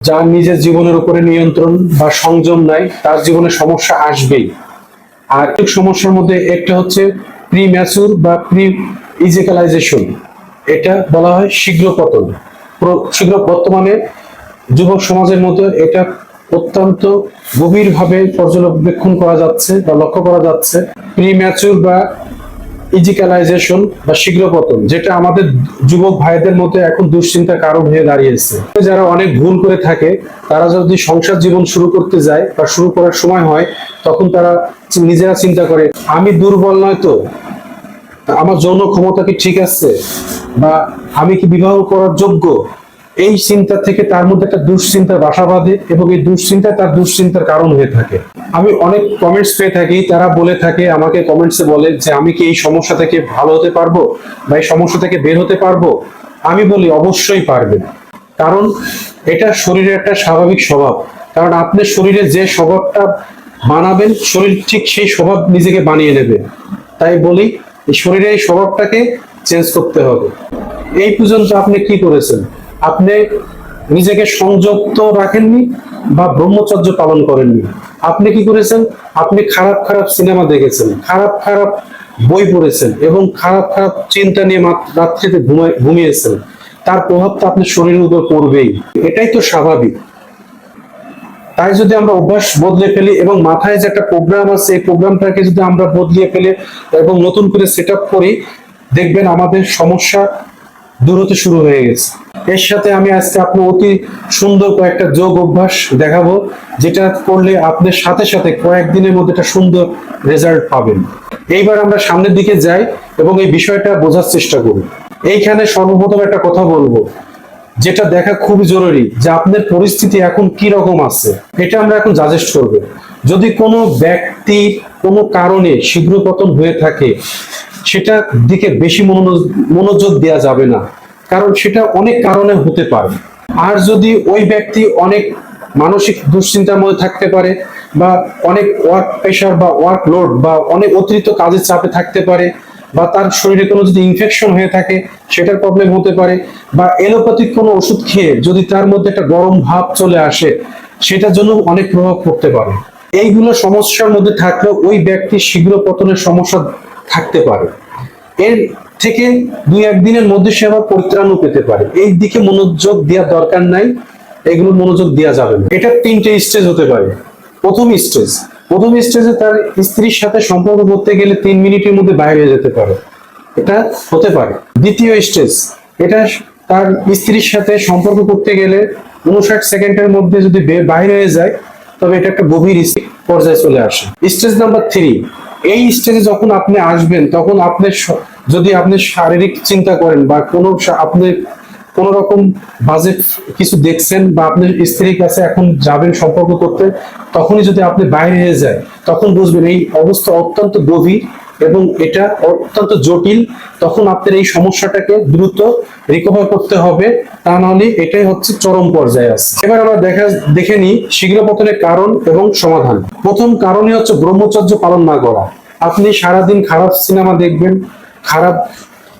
যার নিজের জীবনের উপরে নিয়ন্ত্রণ বা সংযম নাই, তার জীবনে সমস্যা আসবেই। আর এক সমস্যার মধ্যে একটা হচ্ছে প্রি ম্যাচুর বা প্রি ইজিক্যালাইজেশন এটা বলা হয় শীঘ্র পতন শীঘ্র বর্তমানে যুবক সমাজের মধ্যে এটা অত্যন্ত গভীরভাবে পর্যবেক্ষণ করা যাচ্ছে বা লক্ষ্য করা যাচ্ছে। প্রি ম্যাচুর বা ইজিক্যালাইজেশন বা শীঘ্র পতন যেটা আমাদের যুবক ভাইদের মধ্যে এখন দুশ্চিন্তার কারণ হয়ে দাঁড়িয়েছে। যারা অনেক ভুল করে থাকে, তারা যদি সংসার জীবন শুরু করতে যায় বা শুরু করার সময় হয়, তখন তারা নিজেরা চিন্তা করে, আমি দুর্বল নয় তো? আমার যৌন ক্ষমতা কি ঠিক আছে? বা আমি কি বিবাহ করার যোগ্য? এই চিন্তা থেকে তার মধ্যে একটা দুশ্চিন্তার বাসা বাঁধে এবং এই দুশ্চিন্তা তার দুশ্চিন্তার কারণ হয়ে থাকে। আমি অনেক কমেন্টস পেয়ে থাকি, তারা বলে থাকে, আমাকে কমেন্টসে বলে যে, আমি কি এই সমস্যা থেকে ভালো হতে পারব বা এই সমস্যা থেকে বের হতে পারব? আমি বলি, অবশ্যই পারবেন কারণ এটা শরীরের একটা স্বাভাবিক স্বভাব। কারণ আপনি শরীরে যে স্বভাবটা বানাবেন, শরীর ঠিক সেই স্বভাব নিজেকে বানিয়ে নেবে। তাই বলি শরীরের এই স্বভাবটাকে চেঞ্জ করতে হবে। এই পর্যন্ত আপনি কি করেছেন? আপনি নিজেকে সংযুক্ত রাখেননি বা ব্রহ্মচর্য পালন করেননি। আপনি কি করেছেন? আপনি খারাপ খারাপ সিনেমা দেখেছেন, খারাপ খারাপ বই পড়েছেন এবং খারাপ খারাপ চিন্তা নিয়ে রাত্রিতে ঘুমায় ঘুমিয়েছেন। তার প্রভাব তো আপনার শরীরের উপর পড়বেই। এটাই তো স্বাভাবিক। তাই যদি আমরা অভ্যাস বদলে ফেলি এবং মাথায় যে একটা প্রোগ্রাম আছে, এই প্রোগ্রামটাকে যদি আমরা বদলিয়ে ফেলে এবং নতুন করে সেট করি, দেখবেন আমাদের সমস্যা দূর হতে শুরু হয়ে গেছে। এর সাথে আমি আজকে আপনার অতি সুন্দর কয়েকটা যোগ অভ্যাস দেখাবো, যেটা করলে আপনার সাথে সাথে কয়েকদিনের মধ্যে একটা সুন্দর রেজাল্ট পাবেন। এইবার আমরা সামনের দিকে যাই এবং এই বিষয়টা বোঝার চেষ্টা করি। এইখানে সর্বপ্রথম একটা কথা বলব, যেটা দেখা খুব জরুরি যে আপনার পরিস্থিতি এখন কি রকম আছে, এটা আমরা এখন জাজেস্ট করব। যদি কোনো ব্যক্তি কোনো কারণে শীঘ্র পতন হয়ে থাকে, সেটার দিকে বেশি মনোযোগ দেওয়া যাবে না। কারণ সেটা অনেক কারণে হতে পারে। আর যদি ওই ব্যক্তি অনেক মানসিক দুশ্চিন্তার মধ্যে থাকতে পারে বা অনেক ওয়ার্ক প্রেশার বা ওয়ার্ক লোড বা অনেক অতিরিক্ত কাজের চাপে থাকতে পারে বা তার শরীরে কোনো যদি ইনফেকশন হয়ে থাকে, সেটার প্রবলেম হতে পারে বা এলোপ্যাথিক কোনো ওষুধ খেয়ে যদি তার মধ্যে একটা গরম ভাব চলে আসে, সেটার জন্য অনেক প্রভাব পড়তে পারে। এইগুলো সমস্যার মধ্যে থাকলেও ওই ব্যক্তির শীঘ্র পতনের সমস্যা থাকতে পারে। এর থেকে দুই একদিনের মধ্যে সে আবার পরিত্রাণও পেতে পারে। এই দিকে মনোযোগ দেওয়ার দরকার নাই এগুলো মনোযোগ দেওয়া যাবে না। এটা তিনটে স্টেজ হতে পারে। প্রথম স্টেজ প্রথম স্টেজে তার স্ত্রীর সাথে সম্পর্ক করতে গেলে তিন মিনিটের মধ্যে বাইরে যেতে পারে। এটা হতে পারে। দ্বিতীয় স্টেজ এটা তার স্ত্রীর সাথে সম্পর্ক করতে গেলে উনষাট সেকেন্ডের মধ্যে যদি বাইরে হয়ে যায়, তবে এটা একটা গভীর পর্যায়ে চলে আসে। স্টেজ নাম্বার থ্রি এই স্টেজে যখন আপনি আসবেন, তখন আপনি স- যদি আপনি শারীরিক চিন্তা করেন বা কোনো আপনি কোন রকম বাজে কিছু দেখছেন বা আপনার স্ত্রীর কাছে এখন যাবেন সম্পর্ক করতে, তখনই যদি আপনি বাইরে হয়ে যায় তখন বুঝবেন এই অবস্থা অত্যন্ত গভীর এবং এটা অত্যন্ত জটিল। তখন আপনার এই সমস্যাটাকে দ্রুত রিকভার করতে হবে। তা নাহলে এটাই হচ্ছে চরম পর্যায়ে আছে। এবার আমরা দেখা, দেখে নিই শীঘ্র পতনের কারণ এবং সমাধান। প্রথম কারণই হচ্ছে ব্রহ্মচর্য পালন না করা। আপনি সারাদিন খারাপ সিনেমা দেখবেন খারাপ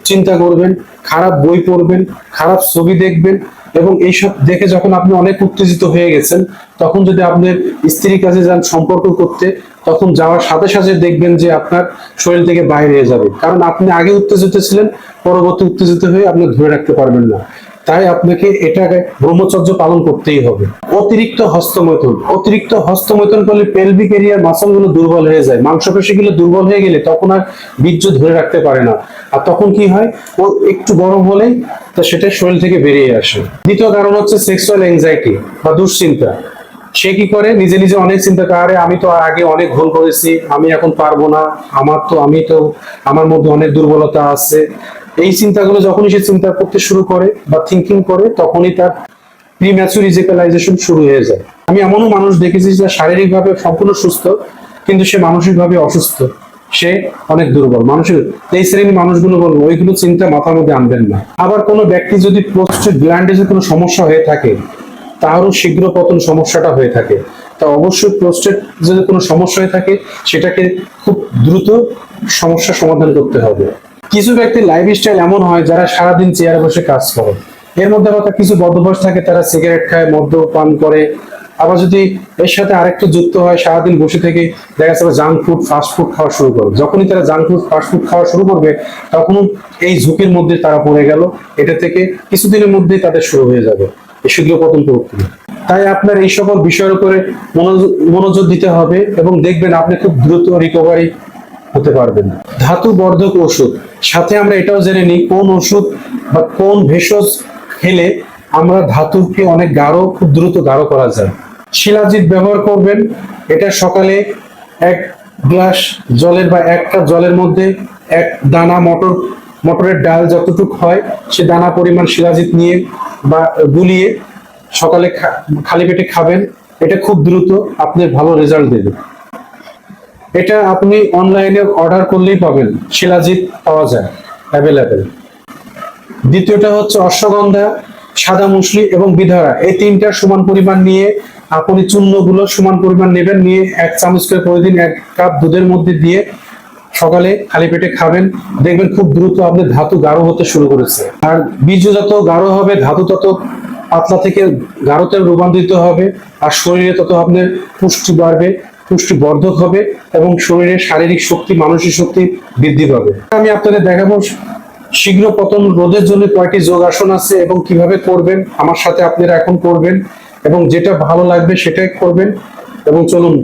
চিন্তা করবেন, খারাপ বই পড়বেন, খারাপ ছবি দেখবেন এবং এইসব দেখে যখন আপনি অনেক উত্তেজিত হয়ে গেছেন, তখন যদি আপনার স্ত্রীর কাছে যান সম্পর্ক করতে, তখন যাওয়ার সাথে সাথে দেখবেন যে আপনার শরীর থেকে বাইরে যাবে। কারণ আপনি আগে উত্তেজিত ছিলেন, পরবর্তী উত্তেজিত হয়ে আপনি ধরে রাখতে পারবেন না। তাই আপনাকে এটাকে ব্রহ্মচর্য পালন করতেই হবে। অতিরিক্ত হস্তমৈথুন। অতিরিক্ত হস্তমৈথুন করলে পেলভিক এরিয়ার মাসলগুলো দুর্বল হয়ে যায়। মাংসপেশিগুলো দুর্বল হয়ে গেলে তখন আর বীর্য ধরে রাখতে পারে না। আর তখন কি হয়? ও একটু গরম হলেই তা সেটা শরীর থেকে বেরিয়ে আসে। দ্বিতীয় কারণ হচ্ছে সেক্সুয়াল এংজাইটি বা দুশ্চিন্তা। সে কি করে? নিজে নিজে অনেক চিন্তা করে আমি তো আগে অনেক ভুল করেছি। আমি এখন পারব না। আমার তো, আমি তো, আমার মধ্যে অনেক দুর্বলতা আছে। এই চিন্তাগুলো যখনই সে চিন্তা করতে শুরু করে বা থিঙ্কিং করে, তখনই তার প্রিম্যাচুর ইজিক্যালাইজেশন শুরু হয়ে যায়। আমি এমনও মানুষ দেখেছি যে শারীরিকভাবে সম্পূর্ণ সুস্থ, কিন্তু সে মানসিকভাবে অসুস্থ। সে অনেক দুর্বল। মানুষের এই শ্রেণির মানুষগুলো বলব, ওইগুলো চিন্তা মাথার মধ্যে আনবেন না। আবার কোনো ব্যক্তি যদি প্রস্টেট গ্ল্যান্ডেজে কোনো সমস্যা হয়ে থাকে, তারও শীঘ্র পতন সমস্যাটা হয়ে থাকে। তা অবশ্যই প্রস্টেট যদি কোনো সমস্যা হয়ে থাকে, সেটাকে খুব দ্রুত সমস্যা সমাধান করতে হবে। কিছু ব্যক্তির লাইফ স্টাইল এমন হয় যারা সারাদিন চেয়ারে বসে কাজ করে। এর মধ্যে আবার কিছু বদভ্যাস থাকে, তারা সিগারেট খায় মদ্যপান করে। আবার যদি এর সাথে আরেকটু যুক্ত হয়, সারাদিন বসে থেকে দেখা যাচ্ছে জাঙ্ক ফুড ফাস্ট ফুড খাওয়া শুরু করবে। যখনই তারা জাঙ্ক ফুড ফাস্ট ফুড খাওয়া শুরু করবে তখন এই ঝুঁকির মধ্যে তারা পড়ে গেল। এটা থেকে কিছুদিনের মধ্যেই তাদের শুরু হয়ে যাবে। এই শীঘ্র পতন প্রক্রিয়া। তাই আপনার এই সকল বিষয়ের উপরে মনোযোগ দিতে হবে এবং দেখবেন আপনি খুব দ্রুত রিকভারি হতে পারবেন ধাতু বর্ধক ওষুধ। সাথে আমরা এটাও জেনে নিই কোন ওষুধ বা কোন ভেষজ খেলে আমরা ধাতুকে অনেক গাঢ়, খুব দ্রুত গাঢ় করা যায়। শিলাজিৎ ব্যবহার করবেন। এটা সকালে এক গ্লাস জলের বা এক কাপ জলের মধ্যে এক দানা মটর, মটরের ডাল যতটুকু হয়, সে দানা পরিমাণ শিলাজিৎ নিয়ে বা গুলিয়ে সকালে খালি পেটে খাবেন। এটা খুব দ্রুত আপনার ভালো রেজাল্ট দেবে এটা আপনি অনলাইনে অর্ডার করলেই পাবেন। শিলাজিৎ পাওয়া যায় অ্যাভেলেবেল দ্বিতীয়টা হচ্ছে অশ্বগন্ধা, সাদা মুসলি এবং বিধারা। এই তিনটা সমান পরিমাণ নিয়ে আপনি চূর্ণগুলো সমান পরিমাণ নেবেন, নিয়ে এক চামচ করে প্রতিদিন এক কাপ দুধের মধ্যে দিয়ে সকালে খালি পেটে খাবেন। দেখবেন খুব দ্রুত আপনার ধাতু গাঢ় হতে শুরু করেছে। আর বীর্য যত গাঢ় হবে, ধাতু তত পাতলা থেকে গাঢ়তে রূপান্তরিত হবে, আর শরীরে তত আপনার পুষ্টি বাড়বে। পুষ্টি বর্ধক হবে এবং শরীরের শারীরিক শক্তি, মানসিক শক্তি বৃদ্ধি পাবে। আমি আপনাদের দেখাবো, শীঘ্র পতন রোধের জন্য কয়টি যোগাসন আছে এবং কীভাবে করবেন, আমার সাথে আপনারা এখন করবেন এবং যেটা ভালো লাগবে সেটাই করবেন এবং চলুন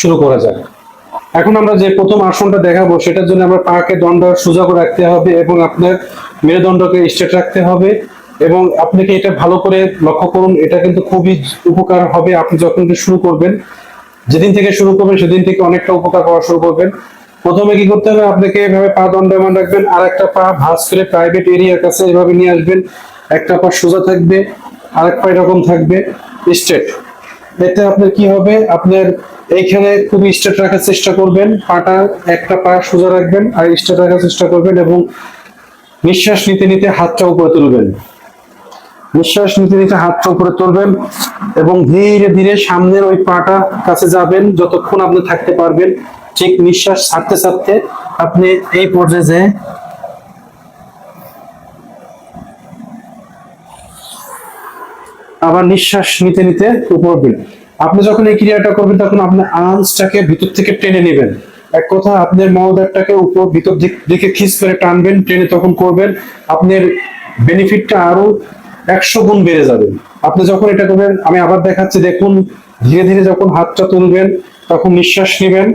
শুরু করা যাক। এখন আমরা যে প্রথম আসনটা দেখাবো, সেটার জন্য আমরা পাকে দণ্ড সোজা করে রাখতে হবে এবং আপনার মেরুদণ্ডকে স্ট্রেট রাখতে হবে এবং আপনাকে এটা ভালো করে লক্ষ্য করুন, এটা কিন্তু খুবই উপকার হবে। আপনি যখন শুরু করবেন যেদিন থেকে শুরু করবেন, সেদিন থেকে অনেকটা উপকার পাওয়া শুরু করবেন। প্রথমে কি করতে হবে? আপনাকে এভাবে পা দণ্ডায়মান রাখবেন, আর একটা পা ভাঁজ করে প্রাইভেট এরিয়ার কাছে এভাবে নিয়ে আসবেন। একটা পা সোজা থাকবে আর এক পা এরকম থাকবে স্ট্রেট এতে আপনার কি হবে? আপনার এইখানে খুব স্ট্রেট রাখার চেষ্টা করবেন, পাটা একটা পা সোজা রাখবেন, আর স্ট্রেট রাখার চেষ্টা করবেন এবং নিঃশ্বাস নিতে নিতে হাতটা উপরে তুলবেন। নিঃশ্বাস নিতে নিতে হাতটা উপরে তুলবেন এবং ধীরে ধীরে সামনের ওই পাটা কাছে যাবেন, যতক্ষণ আপনি থাকতে পারবেন। ঠিক নিঃশ্বাস ছাড়তে ছাড়তে আপনি এই পর্যায়ে যেয়ে আবার নিঃশ্বাস নিতে নিতে উপর দিন আপনি যখন এই ক্রিয়াটা করবেন, তখন আপনার আর্মসটাকে ভিতর থেকে টেনে নেবেন। এক কথা আপনার মলদারটাকে উপর, ভিতর দিক দিকে খিস করে টানবেন, টেনে তখন করবেন। আপনার বেনিফিটটা আরও একশো গুণ বেড়ে যাবে। আপনি যখন এটা করবেন, আমি আবার দেখাচ্ছি, দেখুন, ধীরে ধীরে যখন হাতটা তুলবেন, তখন নিঃশ্বাস নেবেন।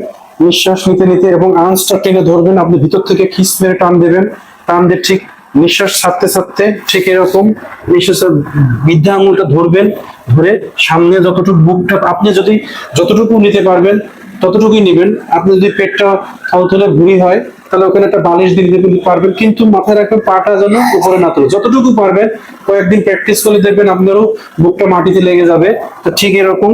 নিঃশ্বাস নিতে নিতে এবং আঁচটা টেনে ধরবেন, আপনি ভিতর থেকে খিস মেরে টান দেবেন। টান দিয়ে ঠিক নিঃশ্বাস ছাড়তে ছাড়তে ঠিক এরকম নিঃশ্বাসের বৃদ্ধা আঙুলটা ধরবেন, ধরে সামনে যতটুকু বুকটা, আপনি যদি যতটুকু নিতে পারবেন ততটুকুই নেবেন। আপনি যদি পেটটা থলথলে ভুঁড়ি হয়, তাহলে ওখানে একটা বালিশ দিয়ে দিতে পারবেন, কিন্তু মাথায় রাখবেন পাটা যেন উপরে না তোলে। যতটুকু পারবেন, কয়েকদিন প্র্যাকটিস করলে দেখবেন আপনারও বুকটা মাটিতে লেগে যাবে। তো ঠিক এরকম।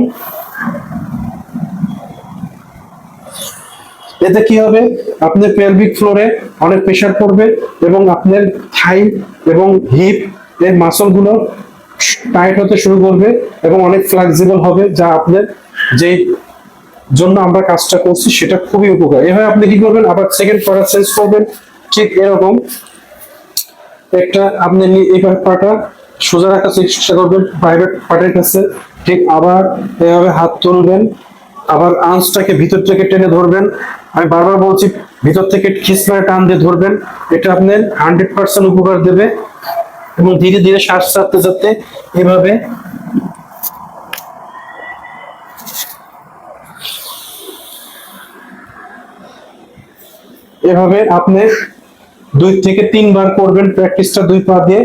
এতে কি হবে? আপনার পেলভিক ফ্লোরে অনেক প্রেশার পড়বে এবং আপনার থাই এবং হিপ এর মাসলগুলো টাইট হতে শুরু করবে এবং অনেক ফ্লেক্সিবল হবে, যা আপনার যে জন্য আমরা কাজটা করছি, সেটা খুবই উপকার। এভাবে আপনি কি করবেন? আবার সেকেন্ড পার্ট চেঞ্জ করবেন। ঠিক এরকম। একটা আপনি নি- এই পাটা সোজা রাখার চেষ্টা করবেন প্রাইভেট পার্টের কাছে। ঠিক আবার এভাবে হাত তুলবেন। আবার আঁচটাকে ভিতর থেকে টেনে ধরবেন। আমি বারবার বলছি, ভিতর থেকে খিস মেরে টান দিয়ে ধরবেন। এটা আপনার হান্ড্রেড পার্সেন্ট উপকার দেবে। এবং ধীরে ধীরে শ্বাস ছাড়তে ছাড়তে এভাবে এভাবে আপনি দুই থেকে তিনবার করবেন প্র্যাকটিসটা দুই পা দিয়ে।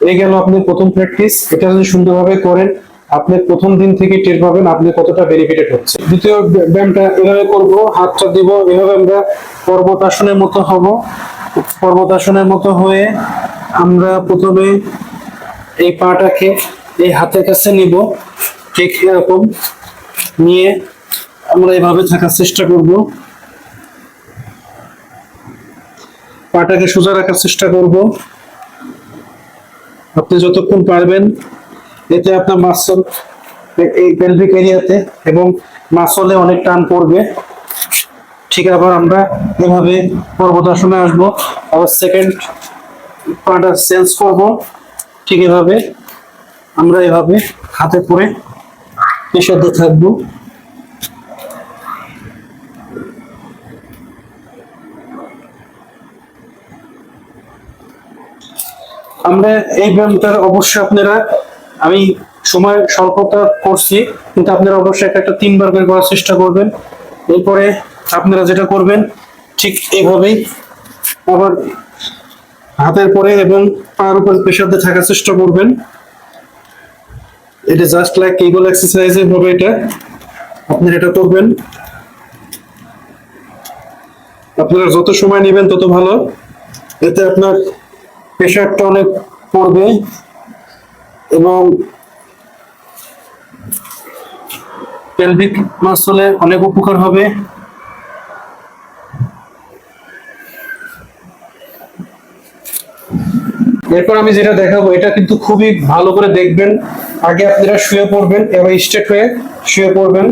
এই গেল আপনি প্রথম প্র্যাকটিস এটা যদি সুন্দরভাবে করেন, আপনি প্রথম দিন থেকে টের পাবেন আপনি কতটা বেনিফিটেড হচ্ছে দ্বিতীয় ব্য- ব্যায়ামটা এভাবে করব, হাতটা দিব, এভাবে আমরা পর্বতাসনের মতো হব। পর্বতাসনের মতো হয়ে আমরা প্রথমে এই পাটাকে এই হাতের কাছে নিব, ঠিক এরকম। নিয়ে আমরা এভাবে থাকার চেষ্টা করব। পাটাকে সোজা রাখার চেষ্টা করব। আপনি যতক্ষণ পারবেন, এতে আপনার মাসল এই পেলভিক এরিয়াতে এবং মাসলে অনেক টান পড়বে। ঠিক আবার আমরা এভাবে পর্বতাসনে আসব, আবার সেকেন্ড পাটা চেঞ্জ করব। ঠিক এভাবে আমরা এভাবে হাতে পরে প্রেশার থাকব। আমরা এই ব্যায়ামটার অবশ্যই আপনারা, আমি সময় স্বল্পতা করছি, কিন্তু আপনারা অবশ্যই একটা একটা তিনবার করে করার চেষ্টা করবেন। এরপরে আপনারা যেটা করবেন, ঠিক এইভাবেই আবার হাতের পরে এবং পার উপর প্রেশার দিয়ে থাকার চেষ্টা করবেন। এটা জাস্ট লাইক কেবল এক্সারসাইজ হবে এটা। আপনারা এটা করবেন, আপনারা যত সময় নেবেন তত ভালো। এতে আপনার প্রেশারটা অনেক পড়বে এবং পেলভিক মাসলে অনেক উপকার হবে। এরপর আমি যেটা দেখাবো, এটা কিন্তু খুবই ভালো করে দেখবেন। আগে আপনারা শুয়ে পড়বেন, এবার স্ট্রেট হয়ে শুয়ে পড়বেন।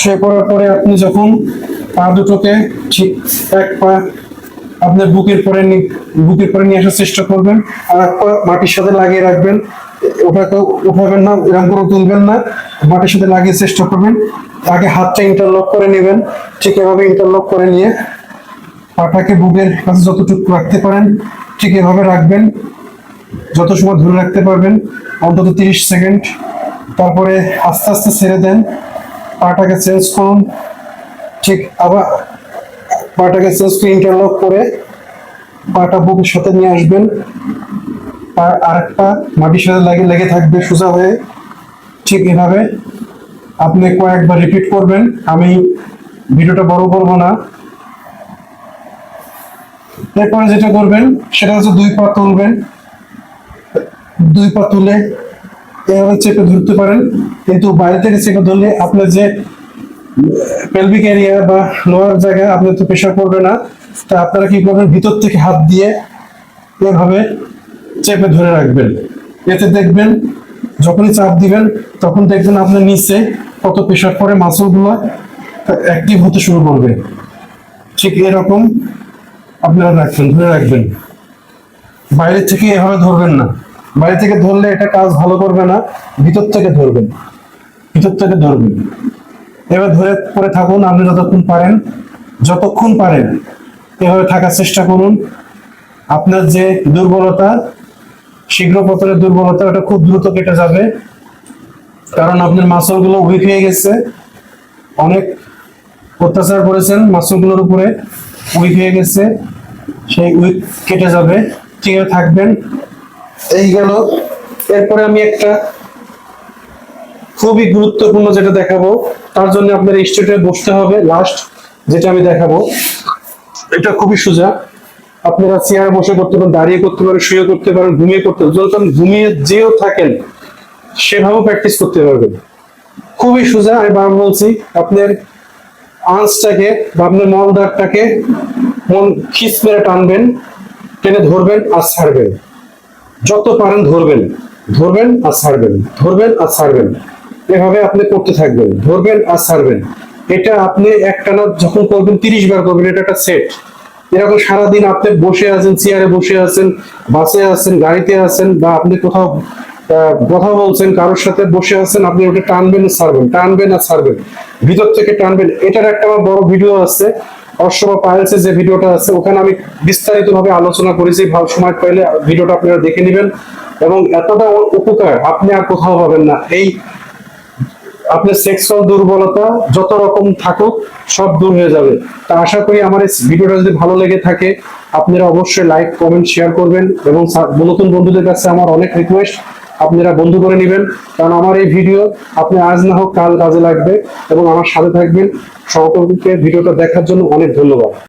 শুয়ে পড়ার পরে আপনি যখন পা দুটোকে ঠিক এক পা আপনার বুকের পরে বুকের পরে নিয়ে আসার চেষ্টা করবেন। আর এক পা মাটির সাথে লাগিয়ে রাখবেন। ওটাকে উঠাবেন না, এরকম করে তুলবেন না। মাটির সাথে লাগিয়ে চেষ্টা করবেন। আগে হাতটা ইন্টারলক করে নেবেন। ঠিক এভাবে ইন্টারলক করে নিয়ে পাটাকে বুকের কাছে যতটুকু রাখতে পারেন, ঠিক এভাবে রাখবেন। যত সময় ধরে রাখতে পারবেন, অন্তত তিরিশ সেকেন্ড। তারপরে আস্তে আস্তে ছেড়ে দেন। পাটাকে চেঞ্জ করুন। ঠিক আবার পাটাকে করে ইন্টারলক করে পাটা বুকের সাথে নিয়ে আসবেন। আর আরেকটা মাটির সাথে লাগে লেগে থাকবে সোজা হয়ে ঠিক এভাবে। আপনি কয়েকবার রিপিট করবেন। আমি ভিডিওটা বড় করব না। এরপরে যেটা করবেন, সেটা হচ্ছে দুই পা তুলবেন। দুই পা তুলে এভাবে চেপে ধরতে পারেন। কিন্তু বাইরে থেকে চেপে ধরলে আপনার যে পেলভিক এরিয়া বা লোয়ার জায়গায় আপনি তো প্রেশার পড়বে না। তা আপনারা কি করবেন? ভিতর থেকে হাত দিয়ে এভাবে চেপে ধরে রাখবেন। এতে দেখবেন যখনই চাপ দিবেন, তখন দেখবেন আপনার নিচে কত প্রেশার পড়ে মাসলগুলো অ্যাক্টিভ হতে শুরু করবে। ঠিক এরকম আপনারা রাখবেন, ধরে রাখবেন। বাইরে থেকে এভাবে ধরবেন না। বাইরে থেকে ধরলে এটা কাজ ভালো করবে না, ভিতর থেকে ধরবেন। ভিতর থেকে ধরবেন। এবার ধরে পরে থাকুন, আপনি যতক্ষণ পারেন যতক্ষণ পারেন, এভাবে থাকার চেষ্টা করুন। আপনার যে দুর্বলতা শীঘ্র পতনের দুর্বলতা, ওটা খুব দ্রুত কেটে যাবে। কারণ আপনার মাসলগুলো উইক হয়ে গেছে। অনেক অত্যাচার করেছেন, মাসলগুলোর উপরে উইক হয়ে গেছে। সেই উইক কেটে যাবে। ঠিক থাকবেন। এই গেল। এরপরে আমি একটা খুবই গুরুত্বপূর্ণ যেটা দেখাবো, তার জন্য আপনার স্টেটে বসতে হবে লাস্ট যেটা আমি দেখাবো। এটা খুবই সোজা। আপনারা চেয়ারে বসে করতে পারেন, দাঁড়িয়ে করতে পারেন, শুয়ে করতে পারেন, ঘুমিয়ে করতে পারেন। ঘুমিয়ে যেও থাকেন, সেভাবেও প্র্যাকটিস করতে পারবেন। খুবই সোজা আমি বারবার বলছি, আপনার আঁচটাকে বা আপনার মলদারটাকে মন খিস মেরে টানবেন, টেনে ধরবেন আর ছাড়বেন। যত পারেন ধরবেন ধরবেন আর ছাড়বেন, ধরবেন আর ছাড়বেন। এভাবে আপনি করতে থাকবেন। ধরবেন আর ছাড়বেন। এটা আপনি একটানা যখন করবেন, তিরিশ বার করবেন, এটা একটা সেট এরকম সারাদিন আপনি বসে আছেন চেয়ারে বসে আছেন বাসে আছেন, গাড়িতে আছেন, বা আপনি কোথাও কথা বলছেন, কারোর সাথে বসে আছেন, আপনি ওটা টানবেন আর ছাড়বেন, টানবেন আর ছাড়বেন। ভিতর থেকে টানবেন। এটার একটা আমার বড় ভিডিও আছে অশ্ববা পাইলসে যে ভিডিওটা আছে, ওখানে আমি বিস্তারিত ভাবে আলোচনা করেছি। ভালো সময় পাইলে ভিডিওটা আপনারা দেখে নেবেন। এবং এতটা উপকার, আপনি আর কোথাও পাবেন না। এই আপনার সেক্সুয়াল দুর্বলতা যত রকম থাকুক, সব দূর হয়ে যাবে। তা আশা করি আমার এই ভিডিওটা যদি ভালো লেগে থাকে, আপনারা অবশ্যই লাইক কমেন্ট শেয়ার করবেন এবং নতুন বন্ধুদের কাছে আমার অনেক রিকোয়েস্ট আপনারা বন্ধু করে নেবেন। কারণ আমার এই ভিডিও আপনি আজ না হোক কাল কাজে লাগবে এবং আমার সাথে থাকবেন। সকলকে ভিডিওটা দেখার জন্য অনেক ধন্যবাদ।